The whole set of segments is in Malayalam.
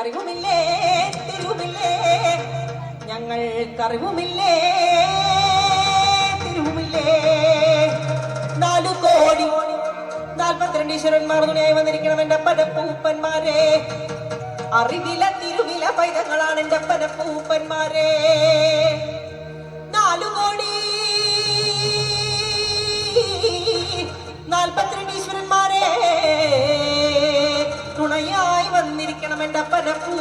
ഞങ്ങൾക്കറിവുമില്ലേ തിരുവുമില്ലേ? ഞങ്ങൾക്കറിവുമില്ലേ തിരുവുമില്ലേ? നാലു കോടി നാൽപ്പത്തിരണ്ട് ഈശ്വരന്മാർ തുണിയായി വന്നിരിക്കണം എന്റെ പടപ്പൂപ്പന്മാരെ അറിവില തിരുവില പൈതങ്ങളാണ് എന്റെ പനപ്പൂപ്പന്മാരെ എന്റെ പനപ്പൂപ്പന്മാരെ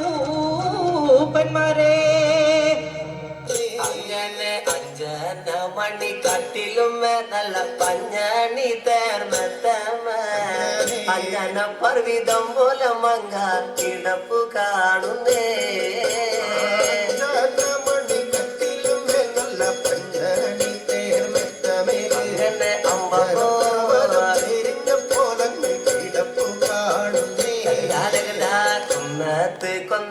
അങ്ങനെ അഞ്ചന മണി കട്ടിലും നല്ല പഞ്ഞണി തേർന്നത്തമ അഞ്ചന പർവിതം പോലെ മങ്ങ കിടപ്പു കാണുന്നേ.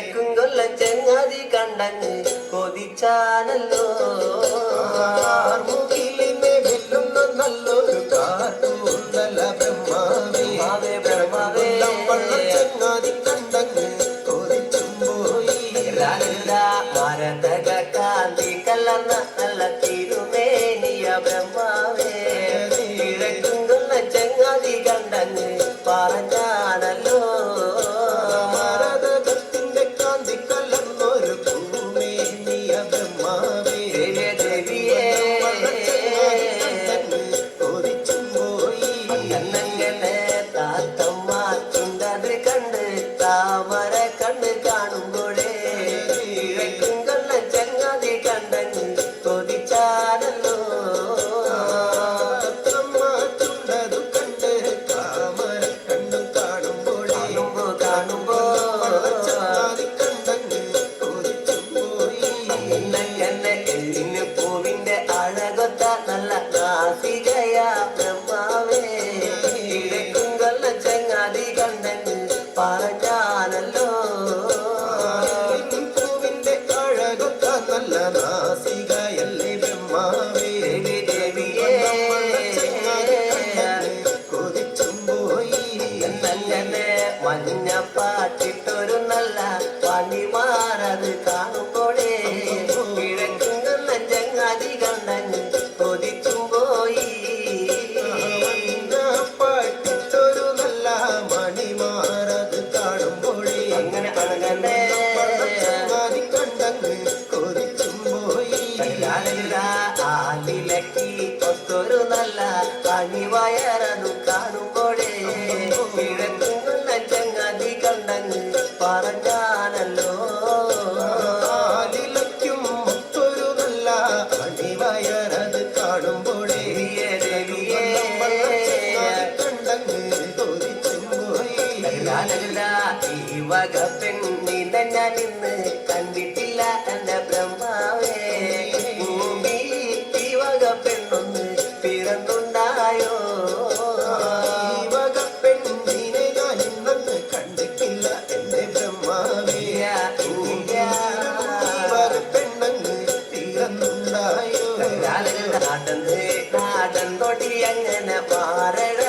കിഴക്കും കൊല്ലം ചെങ്ങാതി കണ്ടങ്ങ് നല്ലൊരു കാട്ടൂന്തല ബ്രഹ്മാവേ. ബ്രഹ്മാവേ ബ്രഹ്മാവേ. ചങ്ങാതി കണ്ടങ്ങ് കൊതിച്ചും പോയി മരതക കാന്തി കലർന്ന നല്ല തിരുമേനിയ ബ്രഹ്മാവേ. കൊല്ലം ചെങ്ങാതി കണ്ടങ്ങ് പറഞ്ഞാനല്ലോ I let go. ആലിലക്കി തൊത്തൊരു നല്ല പണിവയറതു കാണുമ്പോഴേ. ഈ വക പെണ്ണിനെ ഞാൻ ഇന്ന് കണ്ടിട്ടില്ല എന്റെ ബ്രഹ്മാവേ. ഭൂമിയിൽ ഈ വക പെണ്ണൊന്ന് പിറന്നുണ്ടായോ? ഈ വക പെണ്ണിനെ ഞാൻ ഇന്നന്ന് കണ്ടിട്ടില്ല എന്റെ ബ്രഹ്മാവേ. ഈ വക പെണ്ണങ്ങ് തീർന്നുണ്ടായോ നാടന്ന് നാടൻ തൊടി അങ്ങനെ മാറഴകോനെ